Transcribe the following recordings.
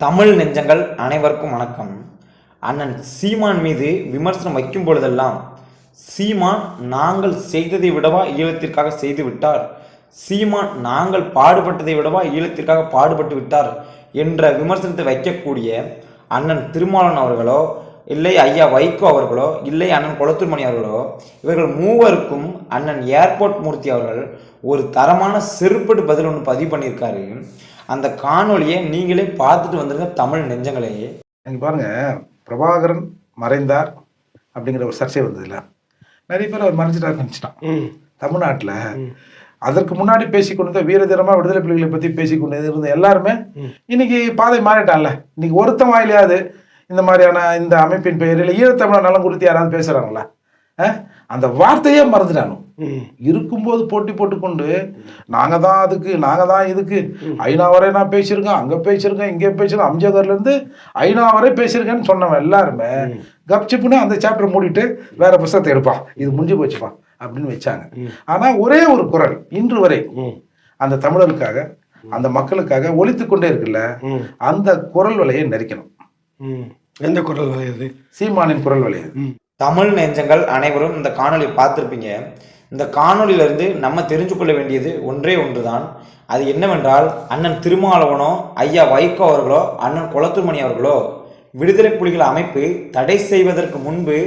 தமிழ் நெஞ்சங்கள் அனைவருக்கும் வணக்கம். அண்ணன் சீமான் மீது விமர்சனம் வைக்கும் பொழுதெல்லாம் சீமான் நாங்கள் செய்ததை விடவா ஈழத்திற்காக செய்து விட்டார்? சீமான் நாங்கள் பாடுபட்டதை விடவா ஈழத்திற்காக பாடுபட்டு விட்டார்? என்ற விமர்சனத்தை வைக்கக்கூடிய அண்ணன் திருமாலன் அவர்களோ இல்லை ஐயா வைகோ அவர்களோ இல்லை அண்ணன் குளத்தூர்மணி அவர்களோ இவர்கள் மூவருக்கும் அண்ணன் ஏர்போர்ட் மூர்த்தி அவர்கள் ஒரு தரமான செருப்படு பதில் ஒன்று பதிவு பண்ணியிருக்காரு. அந்த காணொளியை நீங்களே பார்த்துட்டு வந்துருங்க தமிழ் நெஞ்சங்களே நீங்க பாருங்க பிரபாகரன் மறைந்தார் அப்படிங்கிற ஒரு சர்ச்சை வந்ததுல நிறைய பேர் அவர் மறைஞ்சிட்டாருன்னு நினச்சிட்டான். தமிழ்நாட்டில் அதற்கு முன்னாடி பேசிக்கொண்டு வீரதீரமா விடுதலை புலிகளை பத்தி பேசிக்கொண்டு இருந்த எல்லாருமே இன்னைக்கு பாதை மாறிட்டான்ல? இன்னைக்கு ஒருத்தன் வாயிலையாவது இந்த மாதிரியான இந்த அமைப்பின் பெயரில் ஈழத்தமிழர் நலம் குறித்து யாராவது பேசுறாங்களா? அஹ்? அந்த வார்த்தையே மறந்துட்டானு. இருக்கும்போது போட்டி போட்டுக்கொண்டு நாங்க தான் அதுக்கு நாங்க தான் இதுக்கு. ஐநா வரை நான் பேசியிருக்கேன் அங்க பேசியிருக்கேன் இங்கே பேசியிருக்கேன் அம்ஜதர்ல இருந்து ஐநா வரை பேசியிருக்கேன்னு சொன்னவன் எல்லாருமே கப்சிப்புன்னு அந்த சாப்டர் மூடிட்டு வேற புஸ்தகத்தை எடுப்பான் இது முடிஞ்சு போச்சுப்பா அப்படின்னு வச்சாங்க. ஆனா ஒரே ஒரு குரல் இன்று வரை அந்த தமிழருக்காக அந்த மக்களுக்காக ஒலித்து கொண்டே இருக்குல்ல அந்த குரல் வலையை நெரிக்கணும். எந்த குரல் வரையுது சீமானின் குரல் வலையை. தமிழ் நெஞ்சங்கள் அனைவரும் இந்த காணொலி பார்த்துருப்பீங்க. இந்த காணொலியிலிருந்து நம்ம தெரிஞ்சு கொள்ள வேண்டியது ஒன்றே ஒன்றுதான். அது என்னவென்றால் அண்ணன் திருமாவளவனோ ஐயா வைகோ அவர்களோ அண்ணன் குளத்துமணி அவர்களோ விடுதலை புலிகள் அமைப்பு தடை செய்வதற்கு முன்பு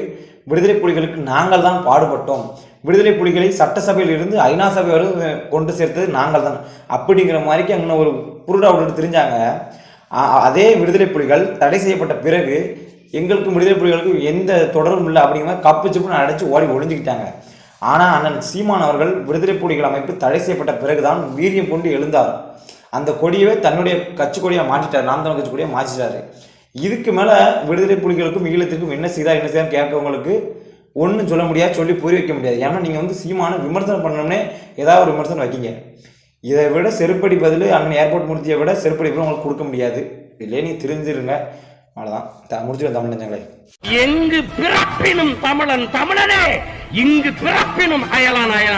விடுதலை புலிகளுக்கு நாங்கள் தான் பாடுபட்டோம். விடுதலை புலிகளை சட்டசபையில் இருந்து ஐநா சபை வரை கொண்டு சேர்த்தது நாங்கள் தான். அப்படிங்கிற மாதிரிக்கு அங்கே ஒரு புருடா விட்டுட்டு தெரிஞ்சாங்க. அதே விடுதலை புலிகள் தடை செய்யப்பட்ட பிறகு எங்களுக்கும் விடுதலை புலிகளுக்கும் எந்த தொடர்பும் இல்லை அப்படிங்கிற மாதிரி கப்பு சிப்புன்னு அடைச்சி ஓடி ஒளிஞ்சுக்கிட்டாங்க. ஆனால் அண்ணன் சீமான் அவர்கள் விடுதலை புலிகள் அமைப்பு தடை செய்யப்பட்ட பிறகுதான் வீரியம் கொண்டு எழுந்தார். அந்த கொடியவே தன்னுடைய கட்சி கொடியாக மாற்றிட்டார். நாம் தமிழ் கட்சி கொடியாக மாற்றிட்டாரு. இதுக்கு மேலே விடுதலை புலிகளுக்கும் ஈழத்திற்கும் என்ன செய்தா என்ன செய்தான்னு கேட்கவங்களுக்கு ஒன்றும் சொல்ல முடியாது சொல்லி புரிய வைக்க முடியாது. ஏன்னா நீங்கள் வந்து சீமான விமர்சனம் பண்ணணும்னே ஏதாவது ஒரு விமர்சனம் வைக்கிங்க. இதை விட செருப்படி பதில் அண்ணன் ஏர்போர்ட் மூர்த்தியை விட செருப்படி பதில் உங்களுக்கு கொடுக்க முடியாது. இல்லையே நீங்கள் தெரிஞ்சிருங்க. அவ்வளோதான் த தமிழ் நெஞ்சங்களே. எங்கு பிறப்பினும் தமிழன் தமிழனே இங்கு பிறப்பினும் அயலான் அயலான்.